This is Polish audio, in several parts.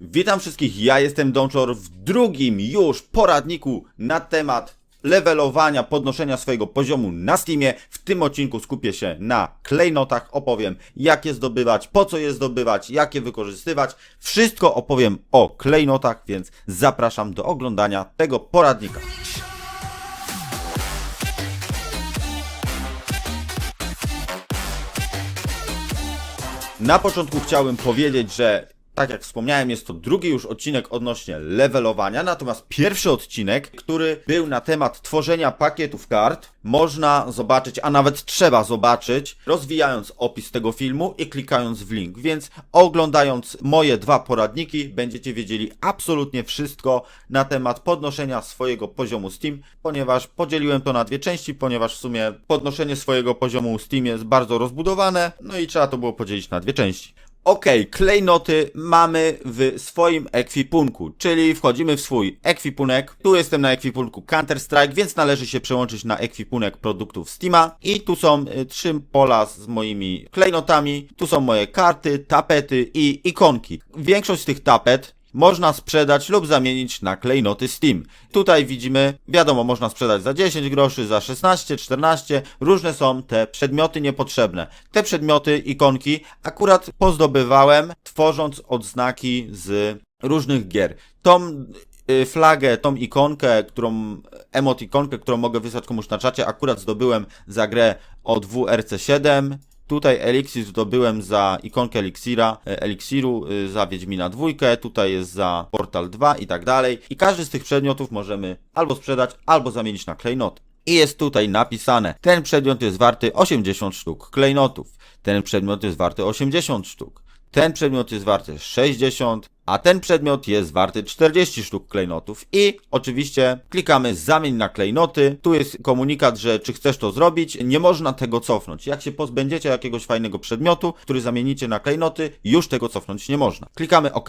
Witam wszystkich, ja jestem Donczor w drugim już poradniku na temat levelowania, podnoszenia swojego poziomu na Steamie. W tym odcinku skupię się na klejnotach, opowiem jak je zdobywać, po co je zdobywać, jak je wykorzystywać. Wszystko opowiem o klejnotach, więc zapraszam do oglądania tego poradnika. Na początku chciałbym powiedzieć, że tak jak wspomniałem, jest to drugi już odcinek odnośnie levelowania, natomiast pierwszy odcinek, który był na temat tworzenia pakietów kart, można zobaczyć, a nawet trzeba zobaczyć, rozwijając opis tego filmu i klikając w link. Więc oglądając moje dwa poradniki, będziecie wiedzieli absolutnie wszystko na temat podnoszenia swojego poziomu Steam, ponieważ podzieliłem to na dwie części, ponieważ w sumie podnoszenie swojego poziomu Steam jest bardzo rozbudowane, no i trzeba to było podzielić na dwie części. Okej, klejnoty mamy w swoim ekwipunku, czyli wchodzimy w swój ekwipunek. Tu jestem na ekwipunku Counter-Strike, więc należy się przełączyć na ekwipunek produktów Steama. I tu są y, trzy pola z moimi klejnotami. Tu są moje karty, tapety i ikonki. Większość z tych tapet można sprzedać lub zamienić na klejnoty Steam. Tutaj widzimy, wiadomo, można sprzedać za 10 groszy, za 16, 14, różne są te przedmioty niepotrzebne. Te przedmioty, ikonki akurat pozdobywałem, tworząc odznaki z różnych gier. Tą y, flagę, tą ikonkę, którą, emot ikonkę, którą mogę wysłać komuś na czacie, akurat zdobyłem za grę od WRC7. Tutaj eliksir zdobyłem za ikonkę eliksira, e, eliksiru y, za Wiedźmina dwójkę, tutaj jest za Portal 2 i tak dalej. I każdy z tych przedmiotów możemy albo sprzedać, albo zamienić na klejnoty. I jest tutaj napisane, ten przedmiot jest warty 80 sztuk klejnotów, ten przedmiot jest warty 80 sztuk, ten przedmiot jest warty 60, a ten przedmiot jest warty 40 sztuk klejnotów. I oczywiście klikamy zamień na klejnoty. Tu jest komunikat, że czy chcesz to zrobić, nie można tego cofnąć. Jak się pozbędziecie jakiegoś fajnego przedmiotu, który zamienicie na klejnoty, już tego cofnąć nie można. Klikamy OK.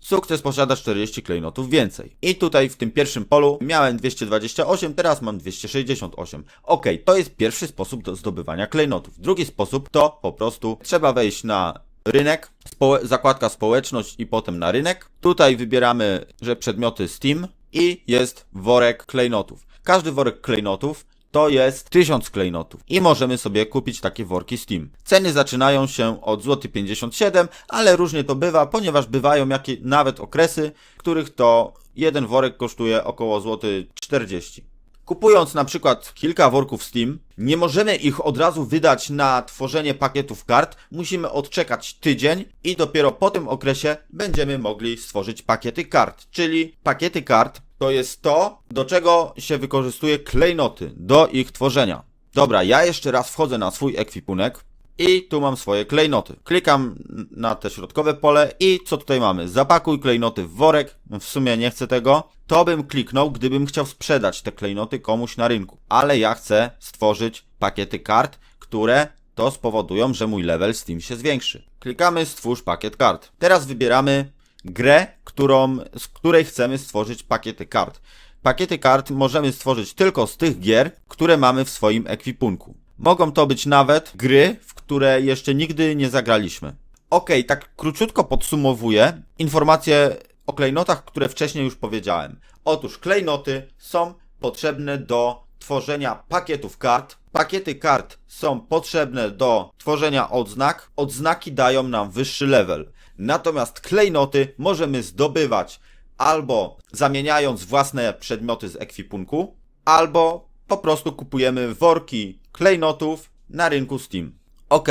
Sukces posiada 40 klejnotów więcej. I tutaj w tym pierwszym polu miałem 228, teraz mam 268. Ok, to jest pierwszy sposób do zdobywania klejnotów. Drugi sposób to po prostu trzeba wejść na rynek, społe- zakładka społeczność i potem na rynek. Tutaj wybieramy, że przedmioty Steam i jest worek klejnotów. Każdy worek klejnotów to jest 1000 klejnotów i możemy sobie kupić takie worki Steam. Ceny zaczynają się od złoty 57, ale różnie to bywa, ponieważ bywają jakie, nawet okresy, których to jeden worek kosztuje około złoty 40. Kupując na przykład kilka worków Steam, nie możemy ich od razu wydać na tworzenie pakietów kart, musimy odczekać tydzień i dopiero po tym okresie będziemy mogli stworzyć pakiety kart. Czyli pakiety kart to jest to, do czego się wykorzystuje klejnoty, do ich tworzenia. Dobra, ja jeszcze raz wchodzę na swój ekwipunek. I tu mam swoje klejnoty. Klikam na te środkowe pole i co tutaj mamy? Zapakuj klejnoty w worek. W sumie nie chcę tego. To bym kliknął, gdybym chciał sprzedać te klejnoty komuś na rynku. Ale ja chcę stworzyć pakiety kart, które to spowodują, że mój level Steam się zwiększy. Klikamy stwórz pakiet kart. Teraz wybieramy grę, którą, z której chcemy stworzyć pakiety kart. Pakiety kart możemy stworzyć tylko z tych gier, które mamy w swoim ekwipunku. Mogą to być nawet gry, w które jeszcze nigdy nie zagraliśmy. Ok, tak króciutko podsumowuję informacje o klejnotach, które wcześniej już powiedziałem. Otóż klejnoty są potrzebne do tworzenia pakietów kart. Pakiety kart są potrzebne do tworzenia odznak. Odznaki dają nam wyższy level. Natomiast klejnoty możemy zdobywać albo zamieniając własne przedmioty z ekwipunku, albo po prostu kupujemy worki klejnotów na rynku Steam. Ok,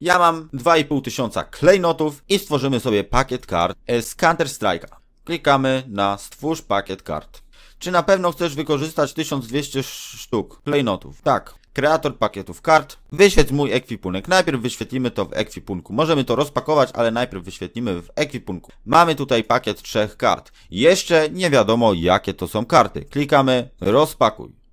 ja mam 2,5 tysiąca klejnotów i stworzymy sobie pakiet kart z Counter Strike'a. Klikamy na stwórz pakiet kart. Czy na pewno chcesz wykorzystać 1200 sztuk klejnotów? Tak. Kreator pakietów kart. Wyświetl mój ekwipunek. Najpierw wyświetlimy to w ekwipunku. Możemy to rozpakować, ale najpierw wyświetlimy w ekwipunku. Mamy tutaj pakiet trzech kart. Jeszcze nie wiadomo jakie to są karty. Klikamy rozpakuj.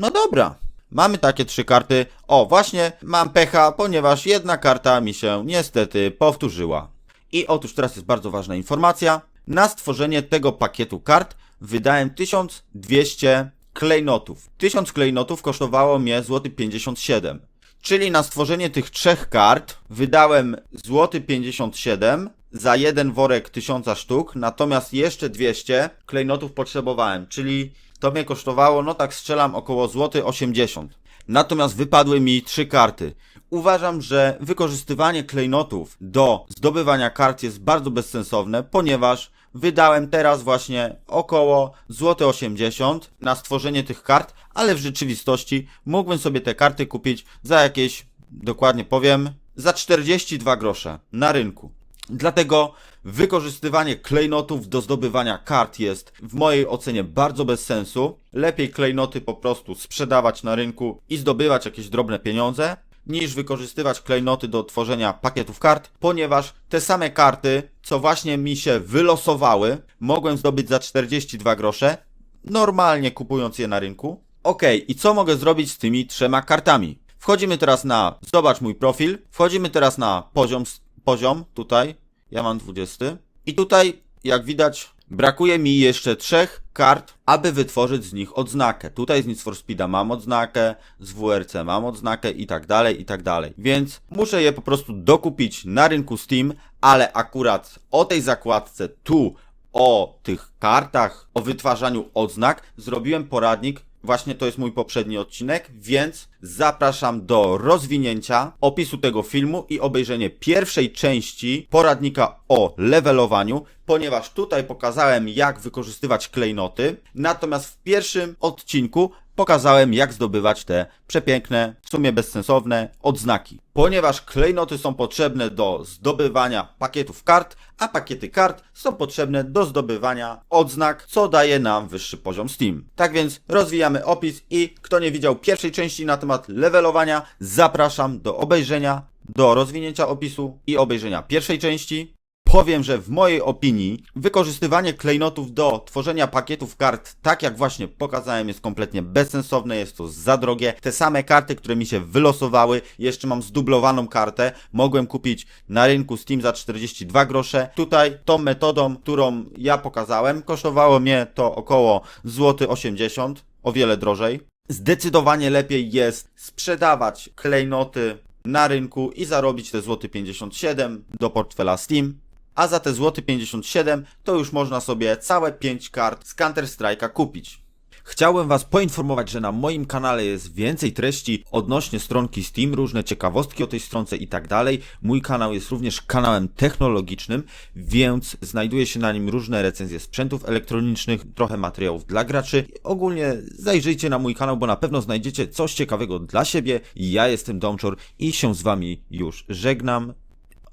No dobra. Mamy takie trzy karty. O, właśnie mam pecha, ponieważ jedna karta mi się niestety powtórzyła. I otóż teraz jest bardzo ważna informacja. Na stworzenie tego pakietu kart wydałem 1200 klejnotów. 1000 klejnotów kosztowało mnie złoty 57. Czyli na stworzenie tych trzech kart wydałem złoty 57 za jeden worek 1000 sztuk, natomiast jeszcze 200 klejnotów potrzebowałem, czyli to mnie kosztowało, no tak strzelam, około złoty 80. Natomiast wypadły mi trzy karty. Uważam, że wykorzystywanie klejnotów do zdobywania kart jest bardzo bezsensowne, ponieważ wydałem teraz właśnie około złoty 80 na stworzenie tych kart, ale w rzeczywistości mógłbym sobie te karty kupić za jakieś, dokładnie powiem, za 42 grosze na rynku. Dlatego wykorzystywanie klejnotów do zdobywania kart jest w mojej ocenie bardzo bez sensu. Lepiej klejnoty po prostu sprzedawać na rynku i zdobywać jakieś drobne pieniądze, niż wykorzystywać klejnoty do tworzenia pakietów kart, ponieważ te same karty, co właśnie mi się wylosowały, mogłem zdobyć za 42 grosze, normalnie kupując je na rynku. Ok, i co mogę zrobić z tymi trzema kartami? Wchodzimy teraz na zobacz mój profil, wchodzimy teraz na poziom, poziom tutaj, ja mam 20 i tutaj jak widać brakuje mi jeszcze trzech kart, aby wytworzyć z nich odznakę. Tutaj z Need for Speeda mam odznakę, z WRC mam odznakę i tak dalej, i tak dalej. Więc muszę je po prostu dokupić na rynku Steam, ale akurat o tej zakładce tu, o tych kartach, o wytwarzaniu odznak zrobiłem poradnik Właśnie to jest mój poprzedni odcinek, więc zapraszam do rozwinięcia opisu tego filmu i obejrzenie pierwszej części poradnika o levelowaniu, ponieważ tutaj pokazałem jak wykorzystywać klejnoty, natomiast w pierwszym odcinku pokazałem jak zdobywać te przepiękne, w sumie bezsensowne odznaki. Ponieważ klejnoty są potrzebne do zdobywania pakietów kart, a pakiety kart są potrzebne do zdobywania odznak, co daje nam wyższy poziom Steam. Tak więc rozwijamy opis i kto nie widział pierwszej części na temat levelowania, zapraszam do obejrzenia, do rozwinięcia opisu i obejrzenia pierwszej części. Powiem, że w mojej opinii wykorzystywanie klejnotów do tworzenia pakietów kart, tak jak właśnie pokazałem, jest kompletnie bezsensowne, jest to za drogie. Te same karty, które mi się wylosowały, jeszcze mam zdublowaną kartę, mogłem kupić na rynku Steam za 42 grosze. Tutaj tą metodą, którą ja pokazałem, kosztowało mnie to około złoty 80, o wiele drożej. Zdecydowanie lepiej jest sprzedawać klejnoty na rynku i zarobić te złoty 57 do portfela Steam a za te złoty 57 to już można sobie całe 5 kart z Counter Strike'a kupić. Chciałem Was poinformować, że na moim kanale jest więcej treści odnośnie stronki Steam, różne ciekawostki o tej stronce i tak dalej. Mój kanał jest również kanałem technologicznym, więc znajduje się na nim różne recenzje sprzętów elektronicznych, trochę materiałów dla graczy. Ogólnie zajrzyjcie na mój kanał, bo na pewno znajdziecie coś ciekawego dla siebie. Ja jestem Domczor i się z Wami już żegnam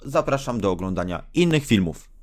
zapraszam do oglądania innych filmów.